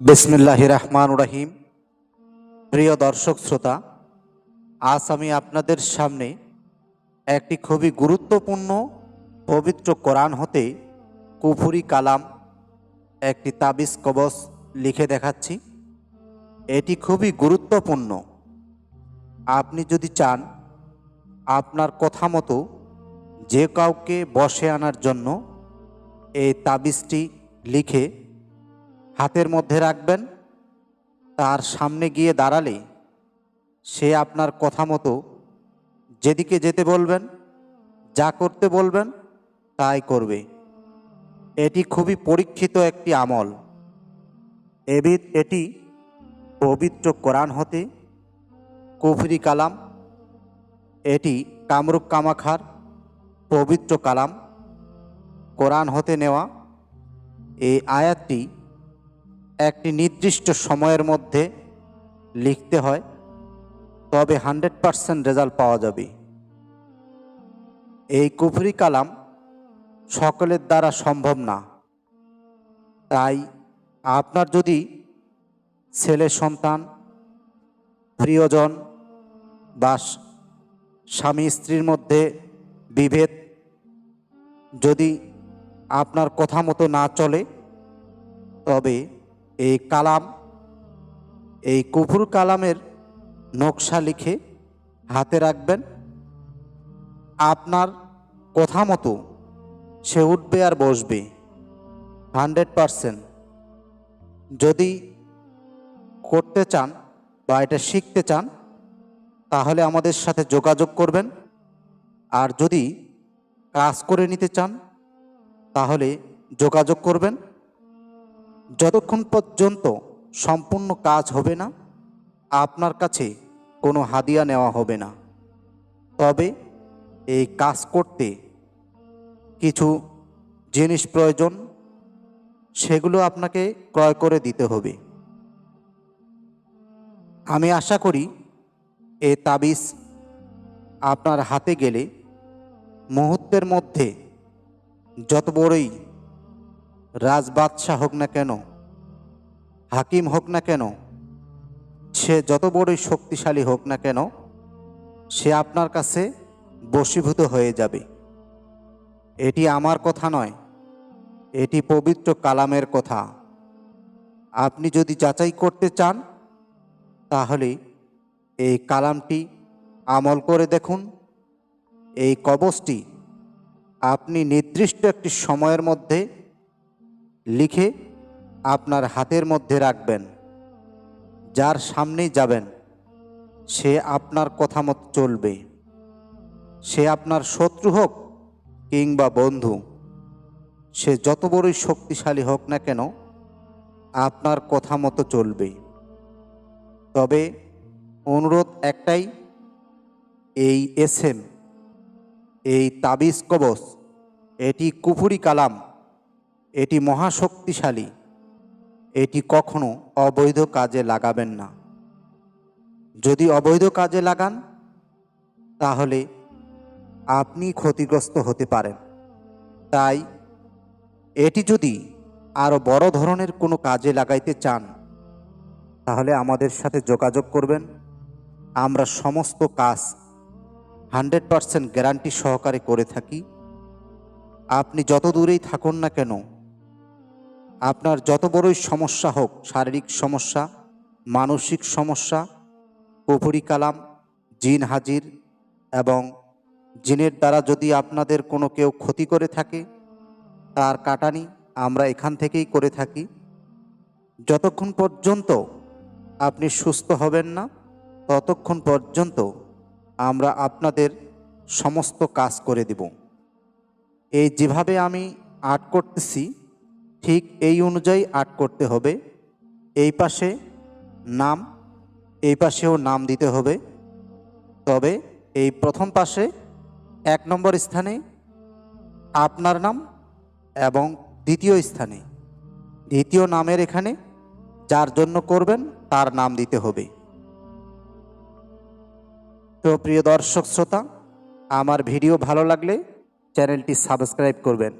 বিসমিল্লাহ রহমান রহিম। প্রিয় দর্শক শ্রোতা, আজ আমি আপনাদের সামনে একটি খুবই গুরুত্বপূর্ণ, পবিত্র কোরআন হতে কুফুরি কালাম একটি তাবিজ কবচ লিখে দেখাচ্ছি। এটি খুবই গুরুত্বপূর্ণ। আপনি যদি চান আপনার কথা মতো যে কাউকে বসে আনার জন্য এই তাবিজটি লিখে হাতের মধ্যে রাখবেন, তার সামনে গিয়ে দাঁড়ালে সে আপনার কথা মতো যেদিকে যেতে বলবেন, যা করতে বলবেন, তাই করবে। এটি খুবই পরীক্ষিত একটি আমল। এবিদ এটি পবিত্র কোরআন হতে, কুফরি কালাম, এটি কামরুক কামাখার পবিত্র কালাম কোরআন হতে নেওয়া। এই আয়াতটি একটি নির্দিষ্ট সময়ের মধ্যে লিখতে হয়, তবে হান্ড্রেড পারসেন্ট রেজাল্ট পাওয়া যাবে। এই কুফরি কালাম সকলের দ্বারা সম্ভব না। তাই আপনার যদি ছেলে, সন্তান, প্রিয়জন বা স্বামী, স্ত্রীর মধ্যে বিভেদ যদি আপনার কথা মতো না চলে, তবে এই কালাম, এই কুফুর কালামের নকশা লিখে হাতে রাখবেন। আপনার কথা মতো সে উঠবে আর বসবে। Hundred percent. যদি করতে চান বা এটা শিখতে চান, তাহলে আমাদের সাথে যোগাযোগ করবেন। আর যদি কাজ করে নিতে চান, তাহলে যোগাযোগ করবেন। যতক্ষণ পর্যন্ত সম্পূর্ণ কাজ হবে না, আপনার কাছে কোনো হাদিয়া নেওয়া হবে না। তবে এই কাজ করতে কিছু জিনিস প্রয়োজন, সেগুলো আপনাকে ক্রয় করে দিতে হবে। আমি আশা করি এ তাবিজ আপনার হাতে গেলে মুহূর্তের মধ্যে যত বড়ই রাজবাদশাহ হোক না কেন, হাকিম হোক না কেন, সে যত বড়ই শক্তিশালী হোক না কেন, সে আপনার কাছে বশীভূত হয়ে যাবে। এটি আমার কথা নয়, এটি পবিত্র কালামের কথা। আপনি যদি যাচাই করতে চান, তাহলে এই কালামটি আমল করে দেখুন। এই কবচটি আপনি নির্দিষ্ট একটি সময়ের মধ্যে লিখে আপনার হাতের মধ্যে রাখবেন। যার সামনেই যাবেন, সে আপনার কথা মতো চলবে। সে আপনার শত্রু হোক কিংবা বন্ধু, সে যত বড়ই শক্তিশালী হোক না কেন, আপনার কথা মতো চলবে। তবে অনুরোধ একটাই, এই এসএম, এই তাবিজ কবচ, এটি কুফুরি কালাম এটি মহাশক্তিশালী। এটি কখনো অবৈধ কাজে লাগাবেন না। যদি অবৈধ কাজে লাগান, তাহলে আপনি ক্ষতিগ্রস্ত হতে পারেন। তাই এটি যদি আরও বড় ধরনের কোনো কাজে লাগাইতে চান, তাহলে আমাদের সাথে যোগাযোগ করবেন। আমরা সমস্ত কাজ হান্ড্রেড পারসেন্ট গ্যারান্টি সহকারে করে থাকি। আপনি যত দূরেই থাকুন না কেন আপনার যত বড়ই সমস্যা হোক, শারীরিক সমস্যা, মানসিক সমস্যা কুপুরি কালাম, জিন হাজির এবং জিনের দ্বারা যদি আপনাদের কোনো কেউ ক্ষতি করে থাকে, তার কাটানি আমরা এখান থেকেই করে থাকি। যতক্ষণ পর্যন্ত আপনি সুস্থ হবেন না, ততক্ষণ পর্যন্ত আমরা আপনাদের সমস্ত কাজ করে দেব। এই যেভাবে আমি আর্ট করতেছি ঠিক এই অনুযায়ী আর্ট করতে হবে। এই পাশে নাম, এই পাশেও নাম দিতে হবে। তবে এই প্রথম পাশে এক নম্বর স্থানে আপনার নাম এবং দ্বিতীয় স্থানে। দ্বিতীয় নামের এখানে যার জন্য করবেন তার নাম দিতে হবে। তো প্রিয় দর্শক শ্রোতা, আমার ভিডিও ভালো লাগলে চ্যানেলটি সাবস্ক্রাইব করবেন।